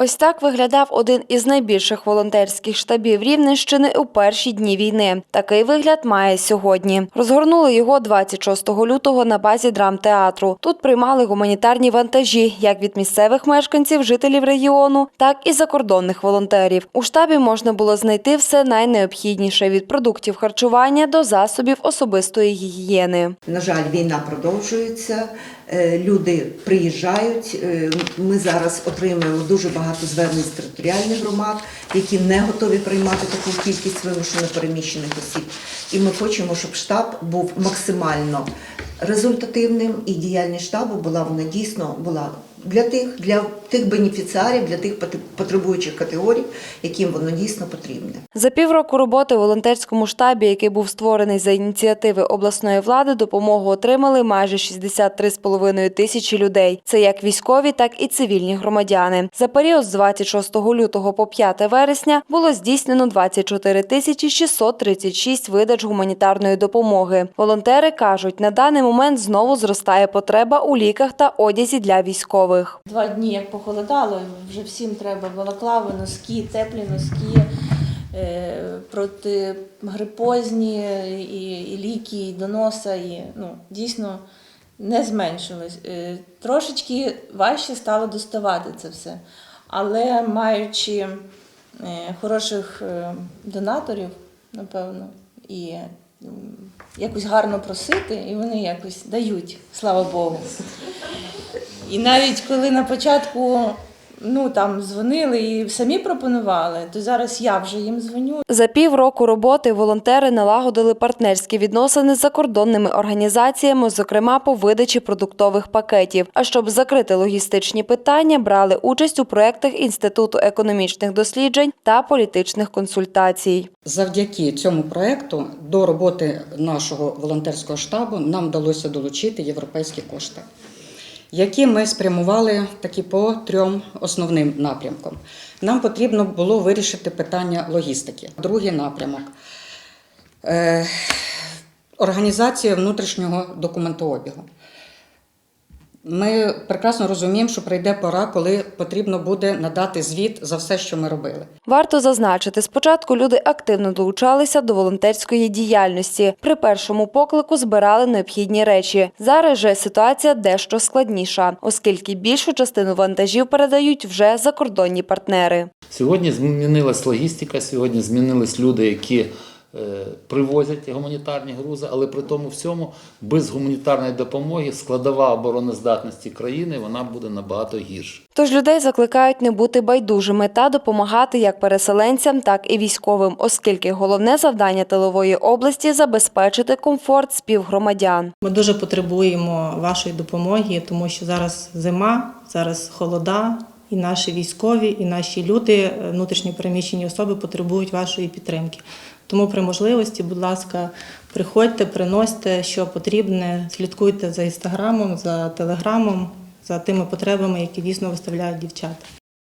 Ось так виглядав один із найбільших волонтерських штабів Рівненщини у перші дні війни. Такий вигляд має сьогодні. Розгорнули його 26 лютого на базі драмтеатру. Тут приймали гуманітарні вантажі як від місцевих мешканців, жителів регіону, так і закордонних волонтерів. У штабі можна було знайти все найнеобхідніше від продуктів харчування до засобів особистої гігієни. На жаль, війна продовжується. Е, Люди приїжджають. Е, Ми зараз отримуємо дуже багато звернень з територіальних громад, які не готові приймати таку кількість вимушено переміщених осіб. І ми хочемо, щоб штаб був максимально результативним і діяльність штабу була вона дійсно була для тих, для тих бенефіціарів, для тих потреб- потребуючих категорій, яким воно дійсно потрібне. За півроку роботи в волонтерському штабі, який був створений за ініціативи обласної влади, допомогу отримали майже 63,5 тисячі людей. Це як військові, так і цивільні громадяни. За період з 26 лютого по 5 вересня було здійснено 24 тисячі 636 видач гуманітарної допомоги. Волонтери кажуть, на даний момент знову зростає потреба у ліках та одязі для військових. Два дні як похолодало, вже всім треба балаклави, носки, теплі носки, е, протигрипозні і, і ліки, і до носа. І, ну, дійсно не зменшилось. Е, Трошечки важче стало доставати це все. Але маючи е, хороших донаторів, напевно, і якось гарно просити, і вони якось дають, слава Богу. І навіть коли на початку ну там дзвонили і самі пропонували, то зараз я вже їм дзвоню. За півроку роботи волонтери налагодили партнерські відносини з закордонними організаціями, зокрема по видачі продуктових пакетів. А щоб закрити логістичні питання, брали участь у проєктах Інституту економічних досліджень та політичних консультацій. Завдяки цьому проекту до роботи нашого волонтерського штабу нам вдалося долучити європейські кошти, які ми спрямували такі по трьом основним напрямкам. Нам потрібно було вирішити питання логістики. Другий напрямок е, організація внутрішнього документообігу. Ми прекрасно розуміємо, що прийде пора, коли потрібно буде надати звіт за все, що ми робили. Варто зазначити, спочатку люди активно долучалися до волонтерської діяльності. При першому поклику збирали необхідні речі. Зараз же ситуація дещо складніша, оскільки більшу частину вантажів передають вже закордонні партнери. Сьогодні змінилась логістика, сьогодні змінились люди, які привозять гуманітарні грузи, але при тому всьому без гуманітарної допомоги складова обороноздатності країни вона буде набагато гірша. Тож людей закликають не бути байдужими та допомагати як переселенцям, так і військовим, оскільки головне завдання тилової області забезпечити комфорт співгромадян. Ми дуже потребуємо вашої допомоги, тому що зараз зима, зараз холода, і наші військові, і наші люди, е, внутрішньо переміщені особи потребують вашої підтримки. Тому при можливості, будь ласка, приходьте, приносьте, що потрібне, слідкуйте за інстаграмом, за телеграмом, за тими потребами, які дійсно виставляють дівчата.